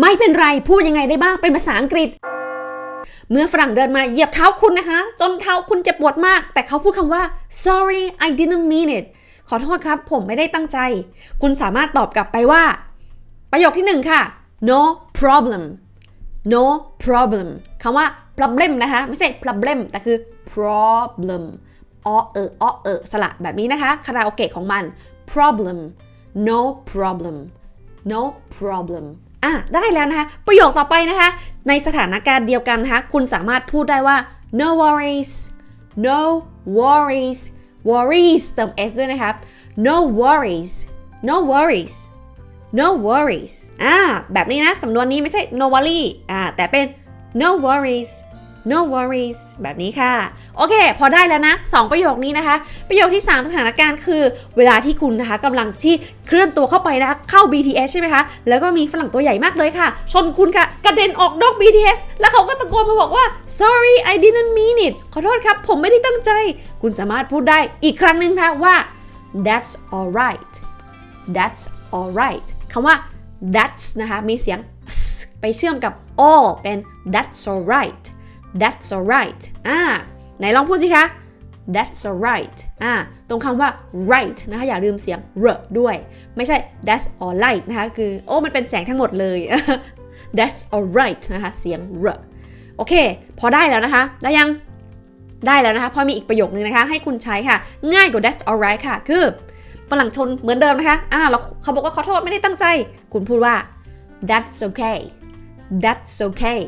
ไม่เป็นไรพูดยังไงได้บ้างเป็นภาษาอังกฤษ เมื่อฝรั่งเดินมาเหยียบเท้าคุณนะคะ จนเท้าคุณเจ็บปวดมาก แต่เขาพูดคำว่า sorry I didn't mean it ขอโทษครับผมไม่ได้ตั้งใจ คุณสามารถตอบกลับไปว่า ประโยคที่หนึ่งค่ะ no problem no problem คำว่า problem นะคะ ไม่ใช่ problem แต่คือ problem อเอออเออสระแบบนี้นะคะ คาราโอเกะของมัน problem no problem no problem อะได้แล้วนะคะ ประโยคต่อไปนะคะ ในสถานการณ์เดียวกันนะคะ คุณสามารถพูดได้ว่า no worries no worries worries เติม s ด้วยนะครับ no worries no worries no worries อ่าแบบนี้นะ สำนวนนี้ไม่ใช่ no worry อ่าแต่เป็น no worries no worries แบบนี้ค่ะ โอเค พอได้แล้วนะ 2 ประโยคนี้นะคะ ประโยคที่ 3 สถานการณ์คือ เวลาที่คุณนะคะกำลังที่เคลื่อนตัวเข้าไปนะคะเข้า BTS ใช่ไหมคะ แล้วก็มีฝรั่งตัวใหญ่มากเลยค่ะ ชนคุณค่ะ กระเด็นออกนอก BTS แล้วเขาก็ตะโกนมาบอกว่า sorry I didn't mean it ขอโทษครับ ผมไม่ได้ตั้งใจ คุณสามารถพูดได้อีกครั้งหนึ่งค่ะว่า that's alright that's alright คำว่า that's นะคะ มีเสียง ไปเชื่อมกับ all เป็น that's alright that's alright อ่าไหนลองพูดสิคะ that's alright อ่า ตรงคำว่า right นะคะ อย่าลืมเสียง r ด้วย ไม่ใช่ that's alright นะคะ คือ โอ้ มันเป็นแสงทั้งหมดเลย that's alright นะคะ เสียง r โอเค พอได้แล้วนะคะ ได้ยัง ได้แล้วนะคะ พอมีอีกประโยคนึงนะคะ ให้คุณใช้ค่ะ ง่ายกว่า that's alright ค่ะ คือ ฝรั่งชนเหมือนเดิมนะคะ อ่าแล้วเขาบอกว่าขอโทษไม่ได้ตั้งใจ คุณพูดว่า that's okay that's okay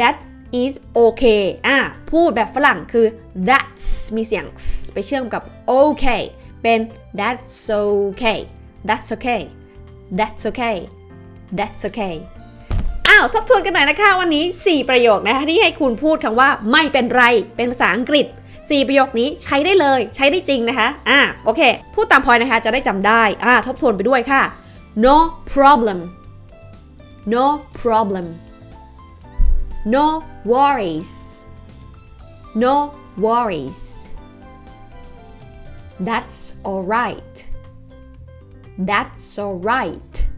that is okay อ่าพูดแบบฝรั่งคือ that's มีเสียง s ไปเชื่อมกับ okay เป็น that's okay that's okay that's okay that's okay อ้าวทบทวนกันหน่อยนะคะวันนี้ 4 ประโยคนะคะที่ให้คุณพูดคำว่าไม่เป็นไร เป็นภาษาอังกฤษ 4 ประโยคนี้ใช้ได้เลยใช้ได้จริงนะคะ อ่าโอเค พูดตามพอยนะคะจะได้จำได้ อ่าทบทวนไปด้วยค่ะ no problem no problem no worries no worries that's alright that's alright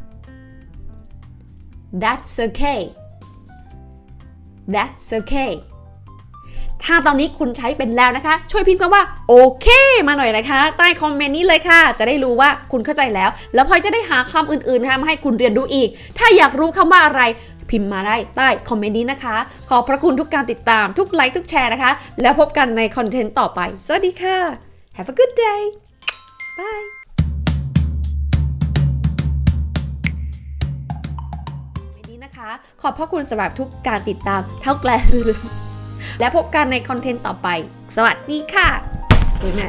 that's okay that's okay ถ้าตอนนี้คุณใช้เป็นแล้วนะคะ ช่วยพิมพ์คำว่าโอเค มาหน่อยนะคะ ใต้คอมเมนต์นี้เลยค่ะ จะได้รู้ว่าคุณเข้าใจแล้ว แล้วพลอยจะได้หาคำอื่นๆนะคะมาให้คุณเรียนรู้อีก ถ้าอยากรู้คำว่าอะไร พิมพ์มาได้ใต้คอมเมนต์นี้นะคะ ขอบพระคุณทุกการติดตามทุกไลค์ทุกแชร์นะคะ แล้วพบกันในคอนเทนต์ต่อไป สวัสดีค่ะ Have a good day bye วันนี้นะคะขอบพระคุณสำหรับทุกการติดตามเท่าแกลและพบกันในคอนเทนต์ต่อไป สวัสดีค่ะเฮ้ยแม่